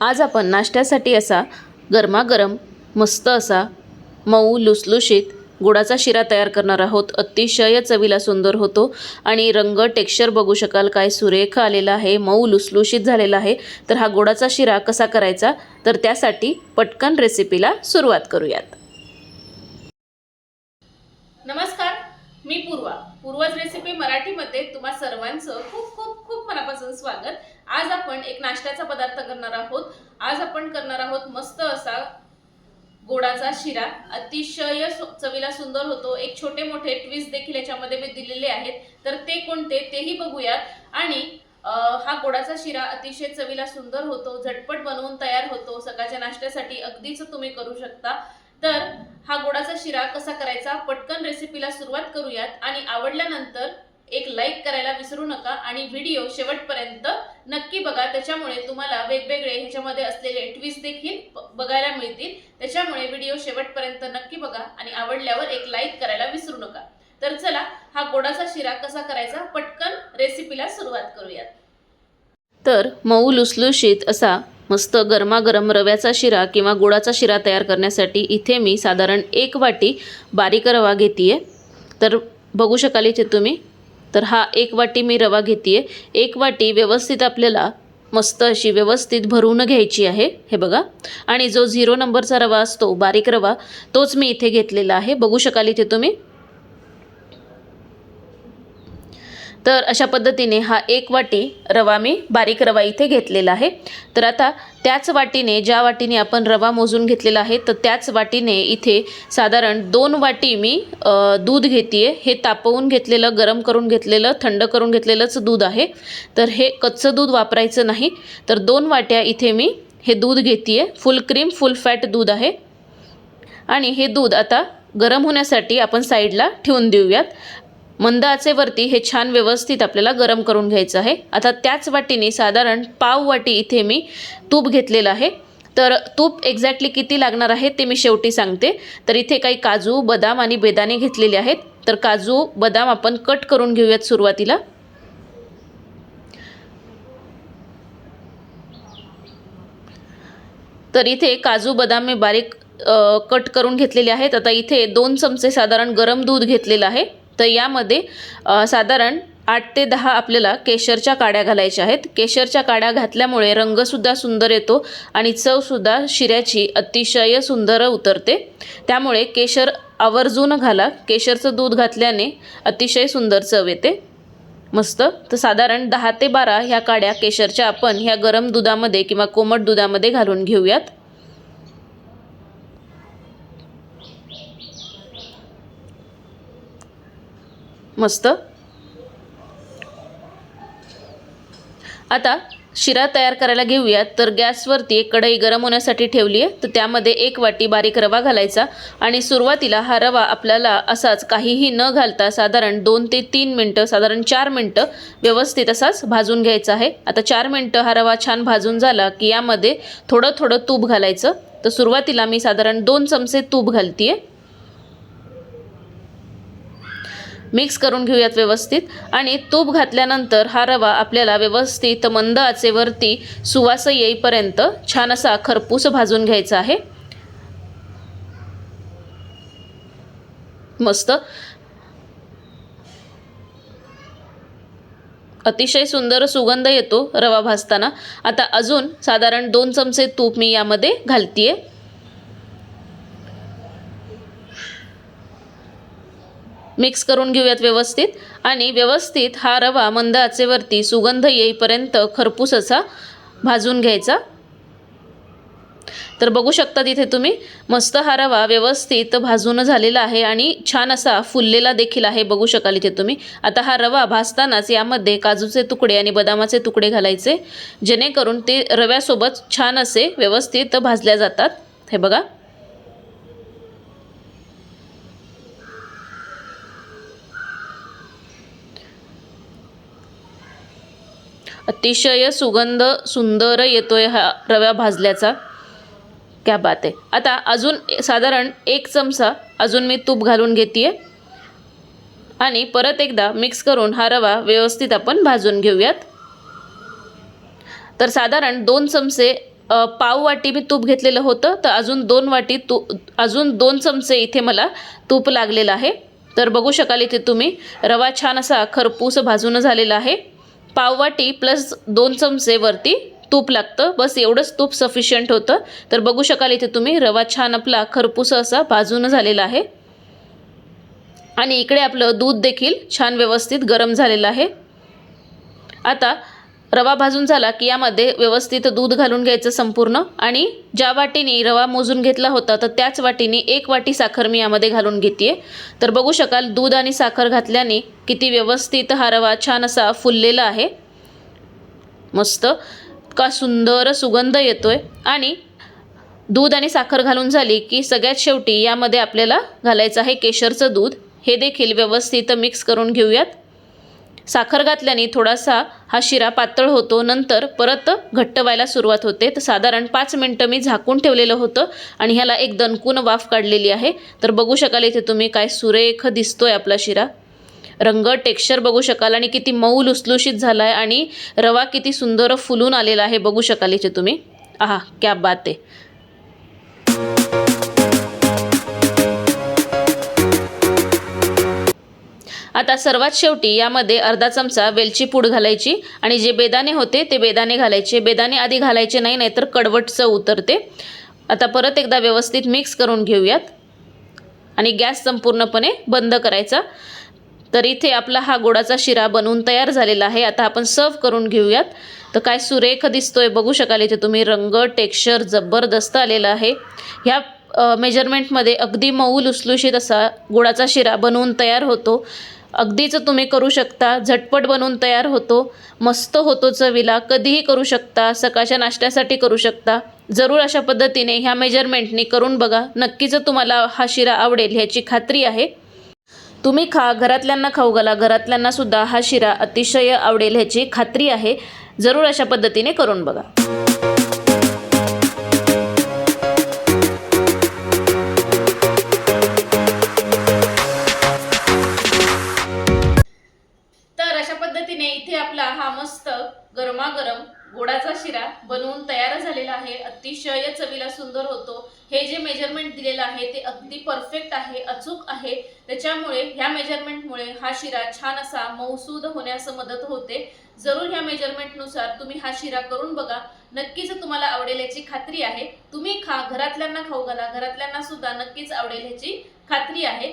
आज आपण नाश्त्यासाठी असा गरमागरम मस्त असा मऊ लुसलुशीत गुळाचा शिरा तयार करणार आहोत. अतिशय चवीला सुंदर होतो आणि रंग टेक्स्चर बघू शकाल काय सुरेख आलेला आहे मऊ लुसलुशीत झालेला आहे. तर हा गुळाचा शिरा कसा करायचा? तर त्यासाठी पटकन रेसिपीला सुरुवात करूयात. नमस्कार मी पूर्वा. पूर्वज रेसिपी मराठीमध्ये तुम्हा सर्वांचं खूप खूप खूप मनापासून स्वागत. आज आपण एक नाश्त्याचा पदार्थ करणार आहोत. आज आपण करणार आहोत मस्त असा गोडाचा शिरा. अतिशय सु- चवीला सुंदर होतो. एक छोटे मोठे ट्विस्ट देखील याच्यामध्ये मी दिलेले आहेत. तर ते कोणते तेही बघूयात. आणि हा गोडाचा शिरा अतिशय चवीला सुंदर होतो. झटपट बनवून तयार होतो. सकाळच्या नाश्त्यासाठी अगदीच तुम्ही करू शकता. तर हा गोडाचा शिरा कसा करायचा? पटकन रेसिपीला सुरुवात करूयात. आणि आवडल्यानंतर एक लाईक करायला विसरू नका आणि व्हिडिओ शेवटपर्यंत नक्की बघा. त्याच्यामुळे तुम्हाला वेगवेगळे ह्याच्यामध्ये असलेले ट्विस्ट देखील बघायला मिळतील. त्याच्यामुळे व्हिडिओ शेवटपर्यंत नक्की बघा आणि आवडल्यावर एक लाईक करायला विसरू नका. तर चला हा गोडाचा शिरा कसा करायचा पटकन रेसिपीला सुरुवात करूयात. तर मऊ लुसलुशीत असा मस्त गरमागरम रव्याचा शिरा किंवा गुळाचा शिरा तयार करण्यासाठी इथे मी साधारण एक वाटी बारीक रवा घेते तर बघू शकाल इथे तुम्ही. तर हा एक वाटी मी रवा घेते एक वाटी व्यवस्थित आपल्याला मस्त अशी व्यवस्थित भरून घ्यायची आहे. हे बघा. आणि जो झिरो नंबरचा रवा असतो बारीक रवा तोच मी इथे घेतलेला आहे. बघू शकाल इथे तुम्ही. तर अशा पद्धतीने हा एक वाटी रवा मी बारीक रवा इथे घेतलेला आहे. तर आता त्याच वाटीने ज्या वाटीने आपण रवा मोजून घेतलेला आहे तर त्याच वाटीने इथे साधारण दोन वाटी मी दूध घेते हे तापवून घेतलेलं गरम करून घेतलेलं थंड करून घेतलेलंच दूध आहे. तर हे कच्चं दूध वापरायचं नाही. तर दोन वाट्या इथे मी हे दूध घेते फुल क्रीम फुल फॅट दूध आहे. आणि हे दूध आता गरम होण्यासाठी आपण साईडला ठेवून देऊयात. मंद आचेवरती हे छान व्यवस्थित आपल्याला गरम करून घ्यायचं आहे. आता त्याच वाटीने साधारण पाव वाटी इथे मी तूप घेतलेलं आहे. तर तूप एक्झॅक्टली किती लागणार आहे ते मी शेवटी सांगते. तर इथे काही काजू बदाम आणि बेदाणे घेतलेले आहेत. तर काजू बदाम आपण कट करून घेऊयात सुरुवातीला. तर इथे काजू बदाम मी बारीक कट करून घेतलेले आहेत. आता इथे दोन चमचे साधारण गरम दूध घेतलेलं आहे. तर यामध्ये साधारण आठ ते दहा आपल्याला केशरच्या काड्या घालायच्या आहेत. केशरच्या काड्या घातल्यामुळे रंगसुद्धा सुंदर येतो आणि चवसुद्धा शिऱ्याची अतिशय सुंदर उतरते. त्यामुळे केशर आवर्जून घाला. केशरचं दूध घातल्याने अतिशय सुंदर चव येते. मस्त. तर साधारण दहा ते बारा ह्या काड्या केशरच्या आपण ह्या गरम दुधामध्ये किंवा कोमट दुधामध्ये घालून घेऊयात. मस्त. आता शिरा तयार करायला घेऊयात तर गॅसवरती एक कढई गरम होण्यासाठी ठेवली आहे तर त्यामध्ये एक वाटी बारीक रवा घालायचा आणि सुरुवातीला हा रवा आपल्याला असाच काहीही न घालता साधारण दोन ते तीन मिनटं साधारण चार मिनटं व्यवस्थित असाच भाजून घ्यायचा आहे. आता चार मिनटं हा रवा छान भाजून झाला की यामध्ये थोडं थोडं तूप घालायचं. तर सुरुवातीला मी साधारण दोन चमचे तूप घालते मिक्स करून घेऊयात व्यवस्थित. आणि तूप घातल्यानंतर हा रवा आपल्याला व्यवस्थित मंद आचेवरती सुवास येईपर्यंत छान असा खरपूस भाजून घ्यायचा आहे. मस्त. अतिशय सुंदर सुगंध येतो रवा भाजताना. आता अजून साधारण दोन चमचे तूप मी यामध्ये घालतीये. मिक्स करून घेऊयात व्यवस्थित. आणि व्यवस्थित हा रवा मंद आचेवरती सुगंध येईपर्यंत खरपूस असा भाजून घ्यायचा. तर बघू शकता तिथे तुम्ही मस्त हा रवा व्यवस्थित भाजून झालेला आहे आणि छान असा फुललेला देखील आहे बघू शकाल इथे तुम्ही. आता हा रवा भाजतानाच यामध्ये काजूचे तुकडे आणि बदामाचे तुकडे घालायचे जेणेकरून ते रव्यासोबत छान असे व्यवस्थित भाजल्या जातात. हे बघा. अतिशय सुगंध सुंदर येतो आहे हा रव्या भाजल्याचा. क्या बात आहे. आता अजून साधारण एक चमचा अजून मी तूप घालून घेते आणि परत एकदा मिक्स करून हा रवा व्यवस्थित आपण भाजून घेऊयात. तर साधारण दोन चमचे पाव वाटी मी तूप घेतलेलं होतं. तर अजून दोन वाटी तू अजून दोन चमचे इथे मला तूप लागलेलं आहे. तर बघू शकाल इथे तुम्ही रवा छान असा खरपूस भाजून झालेला आहे. पाववाटी प्लस दोन चमचे वरती तूप लागतं. बस एवढंच तूप सफिशियंट होतं. तर बघू शकाल इथे तुम्ही रवा छान आपला खरपूस असा भाजून झालेला आहे. आणि इकडे आपलं दूध देखील छान व्यवस्थित गरम झालेलं आहे. आता रवा भाजून झाला की यामध्ये व्यवस्थित दूध घालून घ्यायचं संपूर्ण. आणि ज्या वाटीने रवा मोजून घेतला होता तर त्याच वाटीने एक वाटी साखर मी यामध्ये घालून घेते तर बघू शकाल दूध आणि साखर घातल्याने किती व्यवस्थित हा रवा छान असा फुललेला आहे. मस्त. का सुंदर सुगंध येतोय. आणि दूध आणि साखर घालून झाली की सगळ्यात शेवटी यामध्ये आपल्याला घालायचं आहे केशरचं दूध. हे देखील व्यवस्थित मिक्स करून घेऊयात. साखर घातल्याने थोडासा हा शिरा पातळ होतो. नंतर परत घट्ट व्हायला सुरुवात होते. तर साधारण पाच मिनटं मी झाकून ठेवलेलं होतं आणि ह्याला एक दणकून वाफ काढलेली आहे. तर बघू शकाल इथे तुम्ही काय सुरेख दिसतोय आपला शिरा. रंग टेक्स्चर बघू शकाल आणि किती मऊ लुसलुशीत झाला आहे आणि रवा किती सुंदर फुलून आलेला आहे. बघू शकाल इथे तुम्ही. आहा क्या बात आहे. आता सर्वात शेवटी यामध्ये अर्धा चमचा वेलची पूड घालायची आणि जे बेदाणे होते ते बेदाणे घालायचे. बेदाणे आधी घालायचे नाही नाहीतर कडवट चव उतरते. आता परत एकदा व्यवस्थित मिक्स करून घेऊयात. आणि गॅस संपूर्णपणे बंद करायचा. तर इथे आपला हा गोडाचा शिरा बनवून तयार झालेला आहे. आता आपण सर्व करून घेऊयात. तर काय सुरेख दिसतोय बघू शकाल इथे तुम्ही. रंग टेक्स्चर जबरदस्त आलेला आहे. ह्या मेजरमेंटमध्ये अगदी मऊ लुसलुशीत असा गुळाचा शिरा बनवून तयार होतो. अगदीच तुम्ही करू शकता झटपट बनवून तयार होतो मस्त होतो चवीला कधीही करू शकता सकाळच्या नाश्त्यासाठी करू शकता. जरूर अशा पद्धतीने ह्या मेजरमेंटनी करून बघा. नक्कीच तुम्हाला हा शिरा आवडेल ह्याची खात्री आहे. तुम्ही खा घरातल्यांना खाऊ घाला. घरातल्यांना सुद्धा हा शिरा अतिशय आवडेल ह्याची खात्री आहे. जरूर अशा पद्धतीने करून बघा. इथे आपला हा मस्त गरमागरम गोडाचा शिरा बनवून तयार झालेला आहे. अतिशय चवीला सुंदर होतो. हे जे मेजरमेंट दिलेलं आहे ते अगदी परफेक्ट आहे अचूक आहे. त्याच्यामुळे ह्या मेजरमेंटमुळे हा शिरा छान असा मौसूद होण्यास मदत होते. जरूर ह्या मेजरमेंटनुसार तुम्ही हा शिरा करून बघा. नक्कीच तुम्हाला आवडेल याची खात्री आहे. तुम्ही खा घरातल्यांना खाऊ घाला. घरातल्यांना सुद्धा नक्कीच आवडेल ह्याची खात्री आहे.